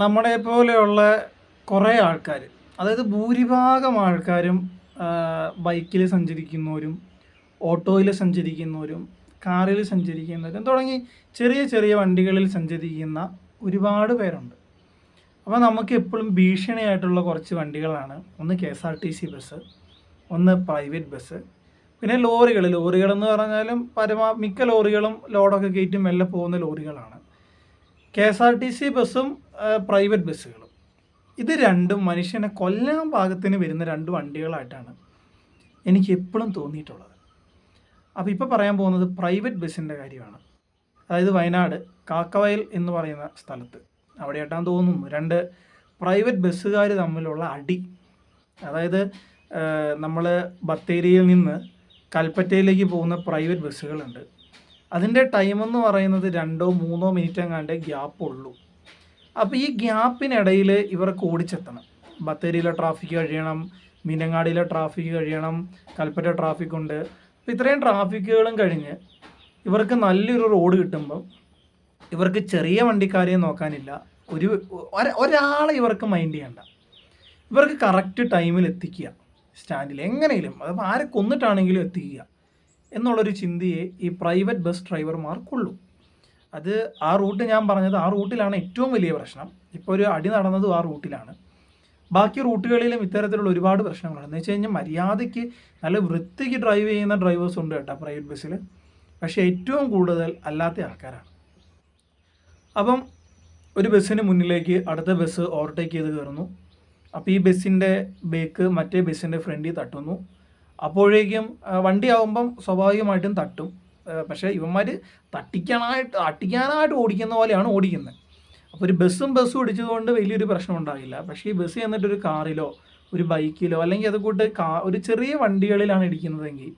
നമ്മളെ പോലെയുള്ള കുറേ ആൾക്കാർ അതായത് ഭൂരിഭാഗം ആൾക്കാരും ബൈക്കിൽ സഞ്ചരിക്കുന്നവരും ഓട്ടോയിൽ സഞ്ചരിക്കുന്നവരും കാറിൽ സഞ്ചരിക്കുന്നവരും തുടങ്ങി ചെറിയ ചെറിയ വണ്ടികളിൽ സഞ്ചരിക്കുന്ന ഒരുപാട് പേരുണ്ട്. അപ്പോൾ നമുക്ക് എപ്പോഴും ഭീഷണിയായിട്ടുള്ള കുറച്ച് വണ്ടികളാണ്. ഒന്ന് K S R T C bus ഒന്ന് പ്രൈവറ്റ് ബസ് പിന്നെ ലോറികൾ ലോറികളെന്ന് പറഞ്ഞാലും പരമാ മിക്ക ലോറികളും ലോഡൊക്കെ കയറ്റി മെല്ലെ പോകുന്ന ലോറികളാണ്. K S R T C ബസ്സും പ്രൈവറ്റ് ബസ്സുകളും. ഇത് രണ്ടും മനുഷ്യനെ കൊല്ലാൻ ഭാഗത്തിന് വരുന്ന രണ്ട് വണ്ടികളായിട്ടാണ് എനിക്ക് എപ്പോഴും തോന്നിയിട്ടുള്ളത്. അപ്പോൾ ഇപ്പോൾ പറയാൻ പോകുന്നത് പ്രൈവറ്റ് ബസ്സിന്റെ കാര്യമാണ്. അതായത് വയനാട് കാക്കവയൽ എന്ന് പറയുന്ന സ്ഥലത്ത്. അവിടെയായിട്ടാണ് തോന്നുന്നു രണ്ട് പ്രൈവറ്റ് ബസ്സുകാർ തമ്മിലുള്ള അടി. അതായത് നമ്മൾ ബത്തേരിയിൽ നിന്ന് കൽപ്പറ്റയിലേക്ക് പോകുന്ന പ്രൈവറ്റ് ബസ്സുകളുണ്ട്. അതിന്റെ ടൈമെന്ന് പറയുന്നത് രണ്ടോ മൂന്നോ മിനിറ്റ് എങ്ങാണ്ട് ഗ്യാപ്പ് ഉള്ളൂ. അപ്പോൾ ഈ ഗ്യാപ്പിനിടയിൽ ഇവർക്ക് ഓടിച്ചെത്തണം. ബത്തേരിയിലെ ട്രാഫിക് കഴിയണം മീനങ്ങാടിയിലെ ട്രാഫിക് കഴിയണം കൽപ്പറ്റ ട്രാഫിക് ഉണ്ട്. അപ്പോൾ ഇത്രയും ട്രാഫിക്കുകളും കഴിഞ്ഞ് ഇവർക്ക് നല്ലൊരു റോഡ് കിട്ടുമ്പോൾ ഇവർക്ക് ചെറിയ വണ്ടിക്കാരെയും നോക്കാനില്ല. ഒരു ഒരാളെ ഇവർക്ക് മൈൻഡ് ചെയ്യണ്ട. ഇവർക്ക് കറക്റ്റ് ടൈമിൽ എത്തിക്കുക. സ്റ്റാൻഡിൽ എങ്ങനെയും അതിപ്പോൾ ആരെ കൊന്നിട്ടാണെങ്കിലും എത്തിക്കുക. എന്നുള്ളൊരു ചിന്തയെ ഈ പ്രൈവറ്റ് ബസ് ഡ്രൈവർമാർക്കുള്ളൂ അത് ആ റൂട്ട് ഞാൻ പറഞ്ഞത് ആ റൂട്ടിലാണ് ഏറ്റവും വലിയ പ്രശ്നം. ഇപ്പോൾ ഒരു അടി നടന്നതും ആ റൂട്ടിലാണ്. ബാക്കി റൂട്ടുകളിലും ഇത്തരത്തിലുള്ള ഒരുപാട് പ്രശ്നങ്ങളാണ് എന്ന് വെച്ച് കഴിഞ്ഞാൽ മര്യാദയ്ക്ക് നല്ല വൃത്തിക്ക് ഡ്രൈവ് ചെയ്യുന്ന ഡ്രൈവേഴ്സ് ഉണ്ട് കേട്ടോ പ്രൈവറ്റ് ബസ്സിൽ പക്ഷേ ഏറ്റവും കൂടുതൽ അല്ലാത്ത ആൾക്കാരാണ്. അപ്പം ഒരു ബസ്സിന് മുന്നിലേക്ക് അടുത്ത ബസ് ഓവർടേക്ക് ചെയ്ത് കയറുന്നു. അപ്പോൾ ഈ ബസ്സിന്റെ ബേക്ക് മറ്റേ ബസ്സിന്റെ ഫ്രണ്ടിൽ തട്ടുന്നു. അപ്പോഴേക്കും വണ്ടിയാവുമ്പം സ്വാഭാവികമായിട്ടും തട്ടും. പക്ഷേ ഇവന്മാർ തട്ടിക്കാനായിട്ട് അട്ടിക്കാനായിട്ട് ഓടിക്കുന്ന പോലെയാണ് ഓടിക്കുന്നത് അപ്പോൾ ഒരു ബസ്സും ബസ്സും ഇടിച്ചതുകൊണ്ട് വലിയൊരു പ്രശ്നം ഉണ്ടാകില്ല പക്ഷേ ഈ ബസ് ചെന്നിട്ടൊരു കാറിലോ ഒരു ബൈക്കിലോ അല്ലെങ്കിൽ അത് കൂട്ട് കാ ഒരു ചെറിയ വണ്ടികളിലാണ് ഇടിക്കുന്നതെങ്കിൽ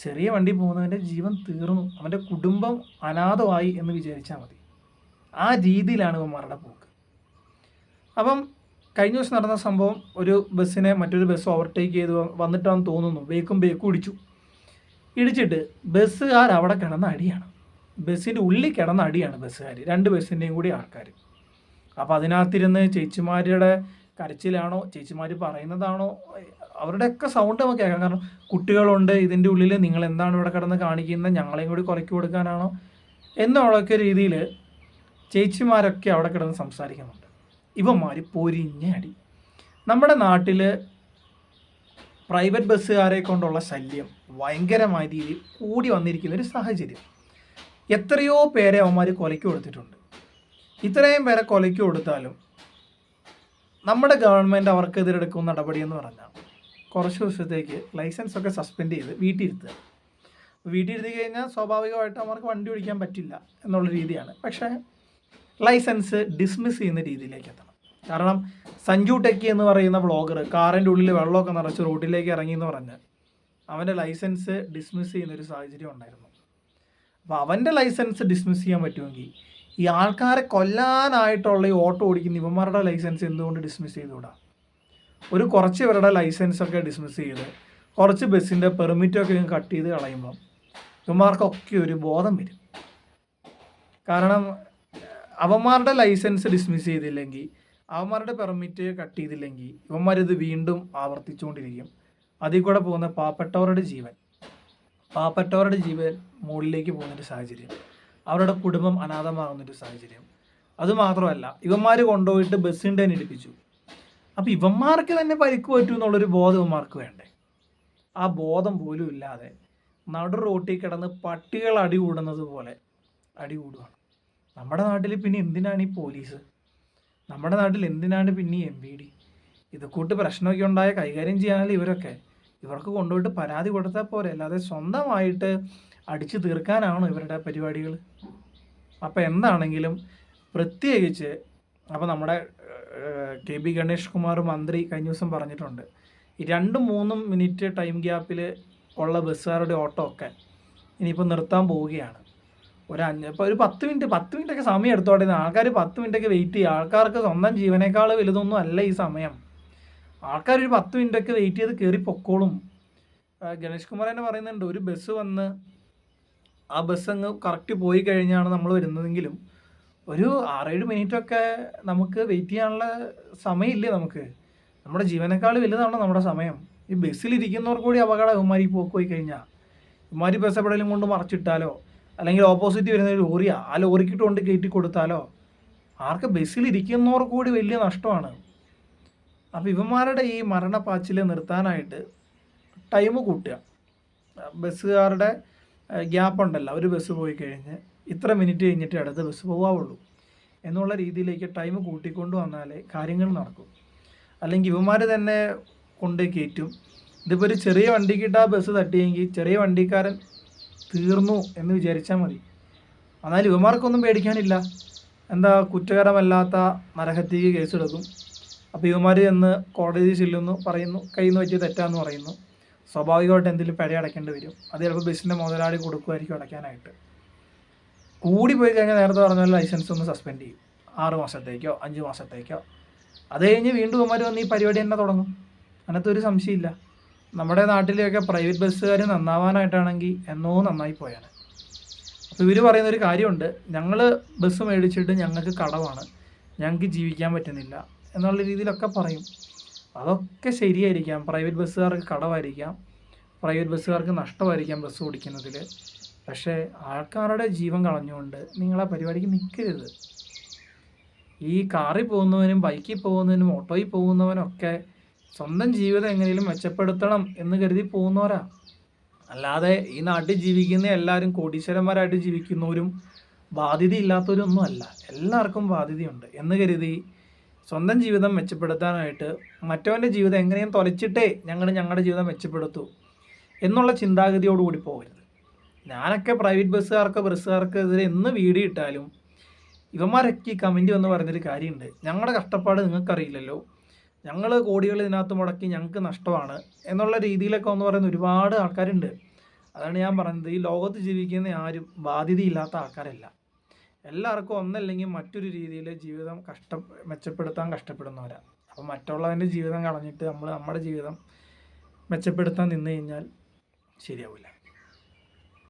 ചെറിയ വണ്ടി പോകുന്നവന്റെ ജീവൻ തീർന്നു. അവന്റെ കുടുംബം അനാഥമായി എന്ന് വിചാരിച്ചാൽ മതി. ആ രീതിയിലാണ് ഇവന്മാരുടെ പോക്ക്. അപ്പം കഴിഞ്ഞ ദിവസം നടന്ന സംഭവം ഒരു ബസ്സിനെ മറ്റൊരു ബസ് ഓവർടേക്ക് ചെയ്ത് വന്നിട്ടാണെന്ന് തോന്നുന്നു. ബേക്കും ബേക്കും ഇടിച്ചു. ഇടിച്ചിട്ട് ബസ്സുകാർ അവിടെ കിടന്ന അടിയാണ്. ബസ്സിന്റെ ഉള്ളിൽ കിടന്ന അടിയാണ് ബസ്സുകാർ. രണ്ട് ബസ്സിന്റെയും കൂടി ആൾക്കാർ. അപ്പോൾ അതിനകത്തിരുന്ന് ചേച്ചിമാരുടെ കരച്ചിലാണോ ചേച്ചിമാർ പറയുന്നതാണോ അവരുടെയൊക്കെ സൗണ്ട് നമുക്ക് കേൾക്കാം. കാരണം കുട്ടികളുണ്ട് ഇതിന്റെ ഉള്ളിൽ നിങ്ങൾ എന്താണ് ഇവിടെ കിടന്ന് കാണിക്കുന്നത് ഞങ്ങളെയും കൂടി കുറയ്ക്ക് കൊടുക്കാനാണോ എന്നുള്ളൊക്കെ രീതിയിൽ ചേച്ചിമാരൊക്കെ അവിടെ കിടന്ന് സംസാരിക്കുന്നുണ്ട്. ഇവന്മാർ പൊരിഞ്ഞ അടി. നമ്മുടെ നാട്ടിൽ പ്രൈവറ്റ് ബസ്സുകാരെ കൊണ്ടുള്ള ശല്യം ഭയങ്കരമായ രീതിയിൽ കൂടി വന്നിരിക്കുന്ന ഒരു സാഹചര്യം. എത്രയോ പേരെ അവന്മാർ കൊലയ്ക്ക് കൊടുത്തിട്ടുണ്ട്. ഇത്രയും പേരെ കൊലയ്ക്ക് കൊടുത്താലും നമ്മുടെ ഗവൺമെന്റ് അവർക്കെതിരെടുക്കുന്ന നടപടി എന്ന് പറഞ്ഞാൽ കുറച്ച് ദിവസത്തേക്ക് ലൈസൻസ് ഒക്കെ സസ്പെൻഡ് ചെയ്ത് വീട്ടിലിരുത്തുക വീട്ടിലിരുത്തി കഴിഞ്ഞാൽ സ്വാഭാവികമായിട്ട് അവർക്ക് വണ്ടി ഓടിക്കാൻ പറ്റില്ല എന്നുള്ള രീതിയാണ്. പക്ഷേ ലൈസൻസ് ഡിസ്മിസ് ചെയ്യുന്ന രീതിയിലേക്ക് എത്തണം. കാരണം സഞ്ജു ടെക്കി എന്ന് പറയുന്ന വ്ളോഗർ കാറിന്റെ ഉള്ളിൽ വെള്ളമൊക്കെ നിറച്ച് റോഡിലേക്ക് ഇറങ്ങി എന്ന് പറഞ്ഞ് അവന്റെ ലൈസൻസ് ഡിസ്മിസ് ചെയ്യുന്ന ഒരു സാഹചര്യം ഉണ്ടായിരുന്നു. അപ്പോൾ അവന്റെ ലൈസൻസ് ഡിസ്മിസ് ചെയ്യാൻ പറ്റുമെങ്കിൽ ഈ ആൾക്കാരെ കൊല്ലാനായിട്ടുള്ള ഈ ഓട്ടോ ഓടിക്കുന്ന ഇവന്മാരുടെ ലൈസൻസ് എന്തുകൊണ്ട് ഡിസ്മിസ് ചെയ്തുകൂടാ? ഒരു കുറച്ച് പേരുടെ ലൈസൻസ് ഒക്കെ ഡിസ്മിസ് ചെയ്ത് കുറച്ച് ബസ്സിന്റെ പെർമിറ്റൊക്കെ കട്ട് ചെയ്ത് കളയുമ്പം ഇവന്മാർക്കൊക്കെ ഒരു ബോധം വരും. കാരണം അവന്മാരുടെ ലൈസൻസ് ഡിസ്മിസ് ചെയ്തില്ലെങ്കിൽ അവന്മാരുടെ പെർമിറ്റ് കട്ട് ചെയ്തില്ലെങ്കിൽ ഇവന്മാരിത് വീണ്ടും ആവർത്തിച്ചുകൊണ്ടിരിക്കും. അതിൽ കൂടെ പോകുന്ന പാവപ്പെട്ടവരുടെ ജീവൻ. പാവപ്പെട്ടവരുടെ ജീവൻ മുകളിലേക്ക് പോകുന്നൊരു സാഹചര്യം. അവരുടെ കുടുംബം അനാഥമാകുന്നൊരു സാഹചര്യം. അതുമാത്രമല്ല ഇവന്മാർ കൊണ്ടുപോയിട്ട് ബസ്സിന്റെ തന്നെ ഇടിപ്പിച്ചു. അപ്പോൾ ഇവന്മാർക്ക് തന്നെ പരിക്ക് പറ്റും എന്നുള്ളൊരു ബോധം ഇവന്മാർക്ക് വേണ്ടേ? ആ ബോധം പോലും ഇല്ലാതെ നടു റോട്ടിൽ കിടന്ന് പട്ടികൾ അടി കൂടുന്നത് പോലെ അടി കൂടുകയാണ് നമ്മുടെ നാട്ടിൽ പിന്നെ എന്തിനാണ് ഈ പോലീസ്? നമ്മുടെ നാട്ടിൽ എന്തിനാണ് പിന്നെ എം ബി ഡി ഇത് കൂട്ട് പ്രശ്നമൊക്കെ ഉണ്ടായ കൈകാര്യം ചെയ്യാനല്ലേ ഇവരൊക്കെ. ഇവർക്ക് കൊണ്ടുപോയിട്ട് പരാതി കൊടുത്താൽ പോരെ. അല്ലാതെ സ്വന്തമായിട്ട് അടിച്ചു തീർക്കാനാണോ ഇവരുടെ പരിപാടികൾ? അപ്പോൾ എന്താണെങ്കിലും പ്രത്യേകിച്ച് അപ്പോൾ നമ്മുടെ കെ ബി ഗണേഷ് കുമാർ മന്ത്രി കഴിഞ്ഞ ദിവസം പറഞ്ഞിട്ടുണ്ട്. രണ്ടും മൂന്നും മിനിറ്റ് ടൈം ഗ്യാപ്പിൽ ഉള്ള ബസ്സുകാരുടെ ഓട്ടോ ഒക്കെ ഇനിയിപ്പോൾ നിർത്താൻ പോവുകയാണ്. ഒരു അഞ്ച് ഇപ്പോൾ ഒരു പത്ത് മിനിറ്റ് പത്ത് മിനിറ്റ് ഒക്കെ സമയം എടുത്തോട്ടെ ആൾക്കാർ പത്ത് മിനിറ്റ് ഒക്കെ വെയിറ്റ് ചെയ്യുക. ആൾക്കാർക്ക് സ്വന്തം ജീവനേക്കാൾ വലുതൊന്നും അല്ല ഈ സമയം. ആൾക്കാർ ഒരു പത്ത് മിനിറ്റ് ഒക്കെ വെയിറ്റ് ചെയ്ത് കയറി പൊക്കോളും. ഗണേഷ് കുമാർ തന്നെ പറയുന്നുണ്ട് ഒരു ബസ് വന്ന് ആ ബസ് അങ്ങ് കറക്റ്റ് പോയി കഴിഞ്ഞാണ് നമ്മൾ വരുന്നതെങ്കിലും ഒരു ആറേഴ് മിനിറ്റൊക്കെ നമുക്ക് വെയിറ്റ് ചെയ്യാനുള്ള സമയമില്ലേ നമുക്ക്? നമ്മുടെ ജീവനേക്കാൾ വലുതാണ് നമ്മുടെ സമയം. ഈ ബസ്സിലിരിക്കുന്നവർ കൂടി അപകടം. ഇവന്മാർ ഈ പോക്ക് പോയി കഴിഞ്ഞാൽ ഇവന്മാർ ബസ് എവിടെയെങ്കിലും കൊണ്ട് മറച്ചിട്ടാലോ? അല്ലെങ്കിൽ ഓപ്പോസിറ്റ് വരുന്ന ഒരു ലോറി ആ ലോറിക്ക് കൊണ്ട് കയറ്റി കൊടുത്താലോ? ആർക്ക് ബസ്സിൽ ഇരിക്കുന്നവർ കൂടി വലിയ നഷ്ടമാണ്. അപ്പോൾ ഇവന്മാരുടെ ഈ മരണപ്പാച്ചിൽ നിർത്താനായിട്ട് ടൈം കൂട്ടുക. ബസ്സുകാരുടെ ഗ്യാപ്പ് ഉണ്ടല്ലോ. ഒരു ബസ് പോയി കഴിഞ്ഞ് ഇത്ര മിനിറ്റ് കഴിഞ്ഞിട്ട് അടുത്ത ബസ് പോകാവുള്ളൂ എന്നുള്ള രീതിയിലേക്ക് ടൈം കൂട്ടിക്കൊണ്ട് വന്നാലേ കാര്യങ്ങൾ നടക്കും. അല്ലെങ്കിൽ ഇവന്മാർ തന്നെ കൊണ്ട് കയറ്റും ഇതിപ്പോൾ ഒരു ചെറിയ വണ്ടിക്കിട്ട് ആ ബസ് തട്ടിയെങ്കിൽ ചെറിയ വണ്ടിക്കാരൻ തീർന്നു എന്ന് വിചാരിച്ചാൽ മതി. എന്നാൽ യുവമാർക്കൊന്നും പേടിക്കാനില്ല. എന്താ കുറ്റകരമല്ലാത്ത നരഹത്യക്ക് കേസെടുക്കും അപ്പോൾ യുവമാർ എന്ന് കോടതി ചെല്ലുന്നു പറയുന്നു കയ്യിൽ നിന്ന് പറ്റിയ തെറ്റാന്ന് പറയുന്നു. സ്വാഭാവികമായിട്ട് എന്തെങ്കിലും പിഴ അടയ്ക്കേണ്ടി വരും. അത് ചിലപ്പോൾ ബസ്സിന്റെ മുതലാളി കൊടുക്കുമായിരിക്കും അടയ്ക്കാനായിട്ട്. കൂടി പോയി കഴിഞ്ഞാൽ നേരത്തെ പറഞ്ഞ ലൈസൻസ് ഒന്ന് സസ്പെൻഡ് ചെയ്യും. ആറ് മാസത്തേക്കോ അഞ്ച് മാസത്തേക്കോ. അത് കഴിഞ്ഞ് വീണ്ടും യുവമാർ വന്ന് ഈ പരിപാടി തന്നെ തുടങ്ങും. അതിനകത്ത് ഒരു സംശയമില്ല. നമ്മുടെ നാട്ടിലെയൊക്കെ പ്രൈവറ്റ് ബസ്സുകാർ നന്നാവാനായിട്ടാണെങ്കിൽ എന്നോ നന്നായി പോയാണ്. അപ്പോൾ ഇവർ പറയുന്ന ഒരു കാര്യമുണ്ട്. ഞങ്ങൾ ബസ് മേടിച്ചിട്ട് ഞങ്ങൾക്ക് കടമാണ് ഞങ്ങൾക്ക് ജീവിക്കാൻ പറ്റുന്നില്ല എന്നുള്ള രീതിയിലൊക്കെ പറയും. അതൊക്കെ ശരിയായിരിക്കാം. പ്രൈവറ്റ് ബസ്സുകാർക്ക് കടമായിരിക്കാം പ്രൈവറ്റ് ബസ്സുകാർക്ക് നഷ്ടമായിരിക്കാം ബസ് ഓടിക്കുന്നതിൽ പക്ഷേ ആൾക്കാരുടെ ജീവൻ കളഞ്ഞുകൊണ്ട് നിങ്ങളെ പരിപാടിക്ക് നിൽക്കരുത് ഈ കാറിൽ പോകുന്നവനും ബൈക്കിൽ പോകുന്നവനും ഓട്ടോയിൽ പോകുന്നവനൊക്കെ സ്വന്തം ജീവിതം എങ്ങനെയും മെച്ചപ്പെടുത്തണം എന്ന് കരുതി പോകുന്നവരാ. അല്ലാതെ ഈ നാട്ടിൽ ജീവിക്കുന്ന എല്ലാവരും കോടീശ്വരന്മാരായിട്ട് ജീവിക്കുന്നവരും ബാധ്യതയില്ലാത്തവരൊന്നും അല്ല. എല്ലാവർക്കും ബാധ്യതയുണ്ട് എന്ന് കരുതി സ്വന്തം ജീവിതം മെച്ചപ്പെടുത്താനായിട്ട് മറ്റവന്റെ ജീവിതം എങ്ങനെയും തൊലച്ചിട്ടേ ഞങ്ങൾ ഞങ്ങളുടെ ജീവിതം മെച്ചപ്പെടുത്തൂ എന്നുള്ള ചിന്താഗതിയോടുകൂടി പോകരുത്. ഞാനൊക്കെ പ്രൈവറ്റ് ബസ്സുകാർക്ക് ബസ്സുകാർക്ക് എതിരെ എന്ന് വീഡിയോ ഇട്ടാലും ഇവന്മാരൊക്കെ ഈ കമന്റ് വന്ന് പറഞ്ഞൊരു കാര്യമുണ്ട്. ഞങ്ങളുടെ കഷ്ടപ്പാട് നിങ്ങൾക്കറിയില്ലല്ലോ. ഞങ്ങൾ കോടികൾ ഇതിനകത്ത് മുടക്കി ഞങ്ങൾക്ക് നഷ്ടമാണ് എന്നുള്ള രീതിയിലൊക്കെ എന്ന് പറയുന്ന ഒരുപാട് ആൾക്കാരുണ്ട്. അതാണ് ഞാൻ പറയുന്നത്. ഈ ലോകത്ത് ജീവിക്കുന്ന ആരും ബാധ്യതയില്ലാത്ത ആൾക്കാരല്ല. എല്ലാവർക്കും ഒന്നല്ലെങ്കിൽ മറ്റൊരു രീതിയിൽ ജീവിതം കഷ്ട മെച്ചപ്പെടുത്താൻ കഷ്ടപ്പെടുന്നവരാണ് അപ്പോൾ മറ്റുള്ളവന്റെ ജീവിതം കളഞ്ഞിട്ട് നമ്മൾ നമ്മുടെ ജീവിതം മെച്ചപ്പെടുത്താൻ നിന്ന് കഴിഞ്ഞാൽ ശരിയാവില്ല